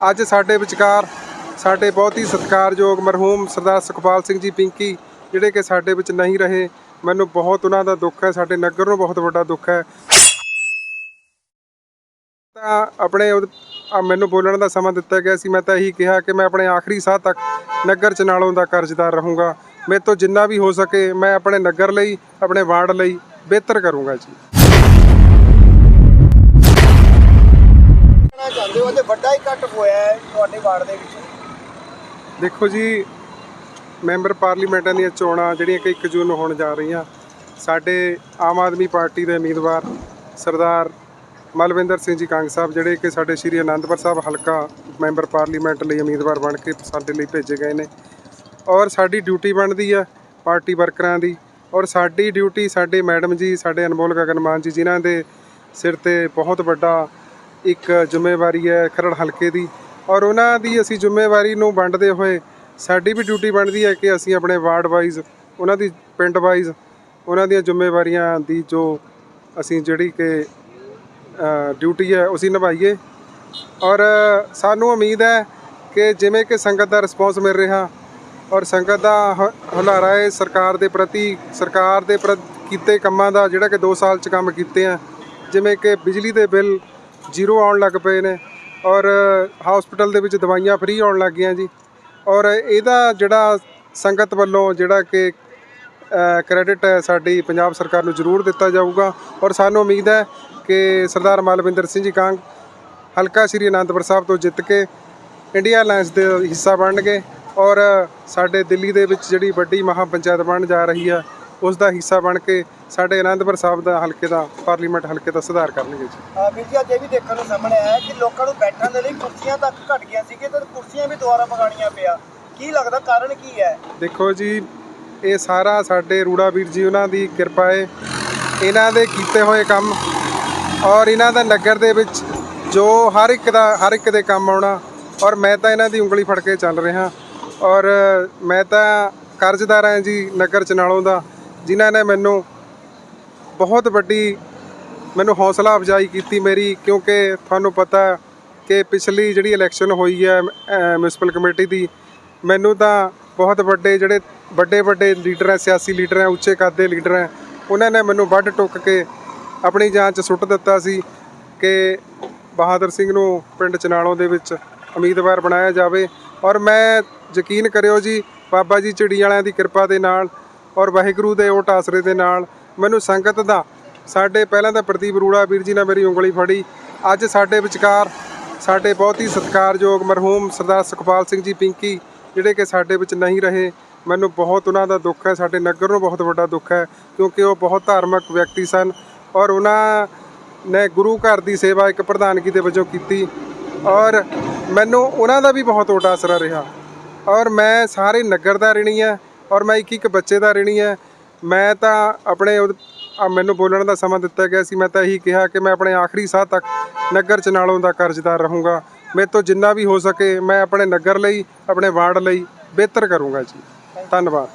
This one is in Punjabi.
ਅੱਜ ਸਾਡੇ ਵਿਚਕਾਰ ਸਾਡੇ ਬਹੁਤ ਹੀ ਸਤਿਕਾਰਯੋਗ ਮਰਹੂਮ ਸਰਦਾਰ ਸੁਖਪਾਲ ਸਿੰਘ ਜੀ ਪਿੰਕੀ, ਜਿਹੜੇ ਕਿ ਸਾਡੇ ਵਿੱਚ ਨਹੀਂ ਰਹੇ, ਮੈਨੂੰ ਬਹੁਤ ਉਹਨਾਂ ਦਾ ਦੁੱਖ ਹੈ, ਸਾਡੇ ਨਗਰ ਨੂੰ ਬਹੁਤ ਵੱਡਾ ਦੁੱਖ ਹੈ। ਤਾਂ ਆਪਣੇ ਮੈਨੂੰ ਬੋਲਣ ਦਾ ਸਮਾਂ ਦਿੱਤਾ ਗਿਆ ਸੀ, ਮੈਂ ਤਾਂ ਇਹੀ ਕਿਹਾ ਕਿ ਮੈਂ ਆਪਣੇ ਆਖਰੀ ਸਾਹ ਤੱਕ ਨਗਰ ਚਨਾਲੋਂ ਦਾ ਕਰਜ਼ਦਾਰ ਰਹੂੰਗਾ। ਮੇਰੇ ਤੋਂ ਜਿੰਨਾ ਵੀ ਹੋ ਸਕੇ, ਮੈਂ ਆਪਣੇ ਨਗਰ ਲਈ, ਆਪਣੇ ਵਾਰਡ ਲਈ ਬਿਹਤਰ ਕਰੂੰਗਾ ਜੀ। ਤੇ ਵੱਡਾ ਹੀ ਹੋਇਆ ਹੈ ਤੁਹਾਡੇ ਵਾਰਡ ਦੇ ਵਿੱਚ। ਦੇਖੋ ਜੀ, ਮੈਂਬਰ ਪਾਰਲੀਮੈਂਟਾਂ ਦੀਆਂ ਚੋਣਾਂ ਜਿਹੜੀਆਂ ਕਿ 1 ਜੂਨ ਨੂੰ ਹੋਣ ਜਾ ਰਹੀਆਂ, ਸਾਡੇ ਆਮ ਆਦਮੀ ਪਾਰਟੀ ਦੇ ਉਮੀਦਵਾਰ ਸਰਦਾਰ ਮਲਵਿੰਦਰ ਸਿੰਘ ਜੀ ਕੰਗ ਸਾਹਿਬ, ਜਿਹੜੇ ਕਿ ਸਾਡੇ ਸ਼੍ਰੀ ਅਨੰਦਪੁਰ ਸਾਹਿਬ ਹਲਕਾ ਮੈਂਬਰ ਪਾਰਲੀਮੈਂਟ ਲਈ ਉਮੀਦਵਾਰ ਬਣ ਕੇ ਸਾਡੇ ਲਈ ਭੇਜੇ ਗਏ ਨੇ। ਔਰ ਸਾਡੀ ਡਿਊਟੀ ਬਣਦੀ ਹੈ ਪਾਰਟੀ ਵਰਕਰਾਂ ਦੀ। ਔਰ ਸਾਡੀ ਡਿਊਟੀ ਸਾਡੇ ਮੈਡਮ ਜੀ, ਸਾਡੇ ਅਨਮੋਲ ਗਗਨਮਾਨ ਜੀ, ਜਿਨ੍ਹਾਂ ਦੇ ਸਿਰ ਤੇ ਬਹੁਤ ਵੱਡਾ ਇੱਕ ਜ਼ਿੰਮੇਵਾਰੀ ਹੈ ਖਰੜ ਹਲਕੇ ਦੀ ਔਰ ਉਹਨਾਂ ਦੀ ਅਸੀਂ ਜ਼ਿੰਮੇਵਾਰੀ ਨੂੰ ਵੰਡਦੇ ਹੋਏ ਸਾਡੀ ਵੀ ਡਿਊਟੀ ਬਣਦੀ ਹੈ ਕਿ ਅਸੀਂ ਆਪਣੇ ਵਾਰਡ ਵਾਈਜ਼, ਉਹਨਾਂ ਦੀ ਪਿੰਡ ਵਾਈਜ਼, ਉਹਨਾਂ ਦੀਆਂ ਜ਼ਿੰਮੇਵਾਰੀਆਂ ਦੀ ਜੋ ਅਸੀਂ ਜਿਹੜੀ ਕਿ ਡਿਊਟੀ ਹੈ ਉਸੇ ਨਿਭਾਈਏ। ਔਰ ਸਾਨੂੰ ਉਮੀਦ ਹੈ ਕਿ ਜਿਵੇਂ ਕਿ ਸੰਗਤ ਦਾ ਰਿਸਪੌਂਸ ਮਿਲ ਰਿਹਾ ਔਰ ਸੰਗਤ ਦਾ ਹ- ਹੁਲਾਰਾ ਹੈ ਸਰਕਾਰ ਦੇ ਪ੍ਰਤੀ, ਸਰਕਾਰ ਦੇ ਪ੍ਰ ਕੀਤੇ ਕੰਮਾਂ ਦਾ ਜਿਹੜਾ ਕਿ 2 ਸਾਲ ਚ ਕੰਮ ਕੀਤੇ ਆ, ਜਿਵੇਂ ਕਿ ਬਿਜਲੀ ਦੇ ਬਿੱਲ ਜ਼ੀਰੋ ਆਉਣ ਲੱਗ ਪਏ ਨੇ ਔਰ ਹਸਪੀਟਲ ਦੇ ਵਿੱਚ ਦਵਾਈਆਂ ਫ੍ਰੀ ਆਉਣ ਲੱਗ ਗਈਆਂ ਜੀ। ਔਰ ਇਹਦਾ ਜਿਹੜਾ ਸੰਗਤ ਵੱਲੋਂ ਜਿਹੜਾ ਕਿ ਕ੍ਰੈਡਿਟ ਹੈ ਸਾਡੀ ਪੰਜਾਬ ਸਰਕਾਰ ਨੂੰ ਜ਼ਰੂਰ ਦਿੱਤਾ ਜਾਊਗਾ ਔਰ ਸਾਨੂੰ ਉਮੀਦ ਹੈ ਕਿ ਸਰਦਾਰ ਮਾਲਵਿੰਦਰ ਸਿੰਘ ਜੀ ਕਾਂਗ ਹਲਕਾ ਸ਼੍ਰੀ ਅਨੰਦਪੁਰ ਸਾਹਿਬ ਤੋਂ ਜਿੱਤ ਕੇ ਇੰਡੀਆ ਅਲਾਈਅੰਸ ਦੇ ਹਿੱਸਾ ਬਣਨਗੇ ਔਰ ਸਾਡੇ ਦਿੱਲੀ ਦੇ ਵਿੱਚ ਜਿਹੜੀ ਵੱਡੀ ਮਹਾ ਪੰਚਾਇਤ ਬਣਨ ਜਾ ਰਹੀ ਹੈ ਉਸ ਦਾ ਹਿੱਸਾ ਬਣ ਕੇ ਸਾਡੇ ਅਨੰਦਪੁਰ ਸਾਹਿਬ ਦਾ ਹਲਕੇ ਦਾ ਪਾਰਲੀਮੈਂਟ ਹਲਕੇ ਦਾ ਸੁਧਾਰ ਕਰਨਗੇ ਜੀ। ਵੀਰ ਜੀ ਅੱਜ ਇਹ ਵੀ ਦੇਖਣ ਨੂੰ ਸਾਹਮਣੇ ਆਇਆ ਕਿ ਲੋਕਾਂ ਨੂੰ ਬੈਠਣ ਦੇ ਲਈ ਕੁਰਸੀਆਂ ਤੱਕ ਘਟ ਗਈਆਂ ਸੀਗੀਆਂ ਤੇ ਕੁਰਸੀਆਂ ਵੀ ਦੁਬਾਰਾ ਪਗਾਣੀਆਂ ਪਿਆ। ਕੀ ਲੱਗਦਾ ਕਾਰਨ ਕੀ ਹੈ? ਦੇਖੋ ਜੀ ਇਹ ਸਾਰਾ ਸਾਡੇ ਰੂੜਾ ਵੀਰ ਜੀ ਉਹਨਾਂ ਦੀ ਕਿਰਪਾ ਹੈ ਇਹਨਾਂ ਦੇ ਕੀਤੇ ਹੋਏ ਕੰਮ ਔਰ ਇਹਨਾਂ ਦਾ ਨਗਰ ਦੇ ਵਿੱਚ ਜੋ ਹਰ ਇੱਕ ਦਾ ਹਰ ਇੱਕ ਦੇ ਕੰਮ ਆਉਣਾ ਔਰ ਮੈਂ ਤਾਂ ਇਹਨਾਂ ਦੀ ਉਂਗਲੀ ਫੜ ਕੇ ਚੱਲ ਰਿਹਾ। ਔਰ ਮੈਂ ਤਾਂ ਕਰਜ਼ਦਾਰ ਹਾਂ ਜੀ ਨਗਰ ਚਨਾਲੋਂ ਦਾ। ਜਿਨ੍ਹਾਂ ਨੇ ਮੈਨੂੰ ਬਹੁਤ ਵੱਡੀ ਮੈਨੂੰ ਹੌਸਲਾ ਅਫਜ਼ਾਈ ਕੀਤੀ ਮੇਰੀ, ਕਿਉਂਕਿ ਤੁਹਾਨੂੰ ਪਤਾ ਕਿ ਪਿਛਲੀ ਜਿਹੜੀ ਇਲੈਕਸ਼ਨ ਹੋਈ ਹੈ ਮਿਊਨਿਸਪਲ ਕਮੇਟੀ ਦੀ, ਮੈਨੂੰ ਤਾਂ ਬਹੁਤ ਵੱਡੇ ਜਿਹੜੇ ਵੱਡੇ ਵੱਡੇ ਲੀਡਰ ਹੈ, ਸਿਆਸੀ ਲੀਡਰ ਹੈ, ਉੱਚੇ ਕੱਦ ਦੇ ਲੀਡਰ ਹੈ, ਉਹਨਾਂ ਨੇ ਮੈਨੂੰ ਵੱਢ ਟੁੱਕ ਕੇ ਆਪਣੀ ਜਾਨ 'ਚ ਸੁੱਟ ਦਿੱਤਾ ਸੀ ਕਿ ਬਹਾਦਰ ਸਿੰਘ ਨੂੰ ਪਿੰਡ ਚਨਾਲੋਂ ਦੇ ਵਿੱਚ ਉਮੀਦਵਾਰ ਬਣਾਇਆ ਜਾਵੇ। ਔਰ ਮੈਂ ਯਕੀਨ ਕਰਿਓ ਜੀ, ਬਾਬਾ ਜੀ ਚਿੜੀ ਵਾਲਿਆਂ ਦੀ ਕਿਰਪਾ ਦੇ ਨਾਲ ਔਰ ਵਾਹਿਗੁਰੂ ਦੇ ਓਟ ਆਸਰੇ ਦੇ ਨਾਲ ਮੈਨੂੰ ਸੰਗਤ ਦਾ, ਸਾਡੇ ਪਹਿਲਾਂ ਤਾਂ ਪ੍ਰਦੀਪ ਰੂੜਾ ਵੀਰ ਜੀ ਨੇ ਮੇਰੀ ਉਂਗਲੀ ਫੜੀ। ਅੱਜ ਸਾਡੇ ਵਿਚਕਾਰ, ਸਾਡੇ ਬਹੁਤ ਹੀ ਸਤਿਕਾਰਯੋਗ ਮਰਹੂਮ ਸਰਦਾਰ ਸੁਖਪਾਲ ਸਿੰਘ ਜੀ ਪਿੰਕੀ, ਜਿਹੜੇ ਕਿ ਸਾਡੇ ਵਿੱਚ ਨਹੀਂ ਰਹੇ, ਮੈਨੂੰ ਬਹੁਤ ਉਹਨਾਂ ਦਾ ਦੁੱਖ ਹੈ, ਸਾਡੇ ਨਗਰ ਨੂੰ ਬਹੁਤ ਵੱਡਾ ਦੁੱਖ ਹੈ, ਕਿਉਂਕਿ ਉਹ ਬਹੁਤ ਧਾਰਮਿਕ ਵਿਅਕਤੀ ਸਨ ਔਰ ਉਹਨਾਂ ਨੇ ਗੁਰੂ ਘਰ ਦੀ ਸੇਵਾ ਇੱਕ ਪ੍ਰਧਾਨਗੀ ਦੇ ਵਜੋਂ ਕੀਤੀ ਔਰ ਮੈਨੂੰ ਉਹਨਾਂ ਦਾ ਵੀ ਬਹੁਤ ਓਟ ਆਸਰਾ ਰਿਹਾ ਔਰ ਮੈਂ ਸਾਰੇ ਨਗਰ ਦਾ ਰਿਣੀ ਹੈ। ਔਰ ਮੈਂ ਇੱਕ ਇੱਕ ਬੱਚੇ ਦਾ ਰਿਣੀ ਹੈ। ਮੈਂ ਤਾਂ ਆਪਣੇ ਉਹ- ਆ ਮੈਨੂੰ ਬੋਲਣ ਦਾ ਸਮਾਂ ਦਿੱਤਾ ਗਿਆ ਸੀ। ਮੈਂ ਤਾਂ ਇਹੀ ਕਿਹਾ ਕਿ ਮੈਂ ਆਪਣੇ ਆਖਰੀ ਸਾਹ ਤੱਕ ਨਗਰ ਚਨਾਲੋਂ ਦਾ ਕਰਜ਼ਦਾਰ ਰਹੂੰਗਾ। ਮੇਰੇ ਤੋਂ ਜਿੰਨਾ ਵੀ ਹੋ ਸਕੇ ਮੈਂ ਆਪਣੇ ਨਗਰ ਲਈ, ਆਪਣੇ ਵਾਰਡ ਲਈ ਬਿਹਤਰ ਕਰੂੰਗਾ ਜੀ। ਧੰਨਵਾਦ।